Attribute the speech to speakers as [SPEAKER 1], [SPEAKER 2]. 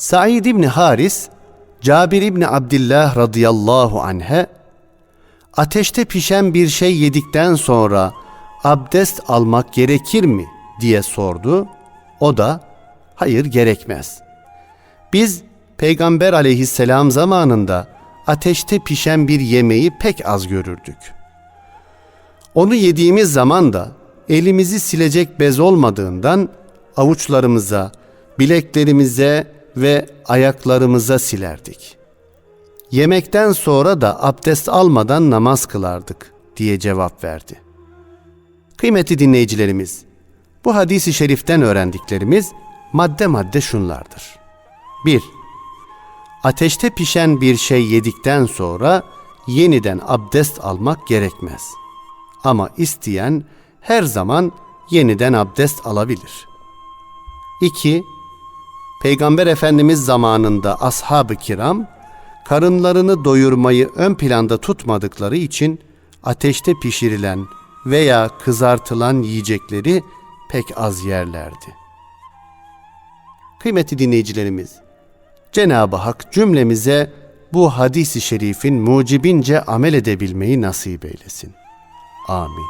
[SPEAKER 1] Said İbni Haris, Cabir İbni Abdillah radıyallahu anh'e ateşte pişen bir şey yedikten sonra abdest almak gerekir mi diye sordu. O da hayır gerekmez. Biz Peygamber aleyhisselam zamanında ateşte pişen bir yemeği pek az görürdük. Onu yediğimiz zaman da elimizi silecek bez olmadığından avuçlarımıza, bileklerimize ve ayaklarımıza silerdik. Yemekten sonra da abdest almadan namaz kılardık diye cevap verdi. Kıymetli dinleyicilerimiz, bu hadisi şeriften öğrendiklerimiz madde madde şunlardır. 1. Ateşte pişen bir şey yedikten sonra yeniden abdest almak gerekmez. Ama isteyen her zaman yeniden abdest alabilir. 2. Peygamber Efendimiz zamanında ashab-ı kiram karınlarını doyurmayı ön planda tutmadıkları için ateşte pişirilen veya kızartılan yiyecekleri pek az yerlerdi. Kıymetli dinleyicilerimiz, Cenab-ı Hak cümlemize bu hadisi şerifin mucibince amel edebilmeyi nasip eylesin. Amin.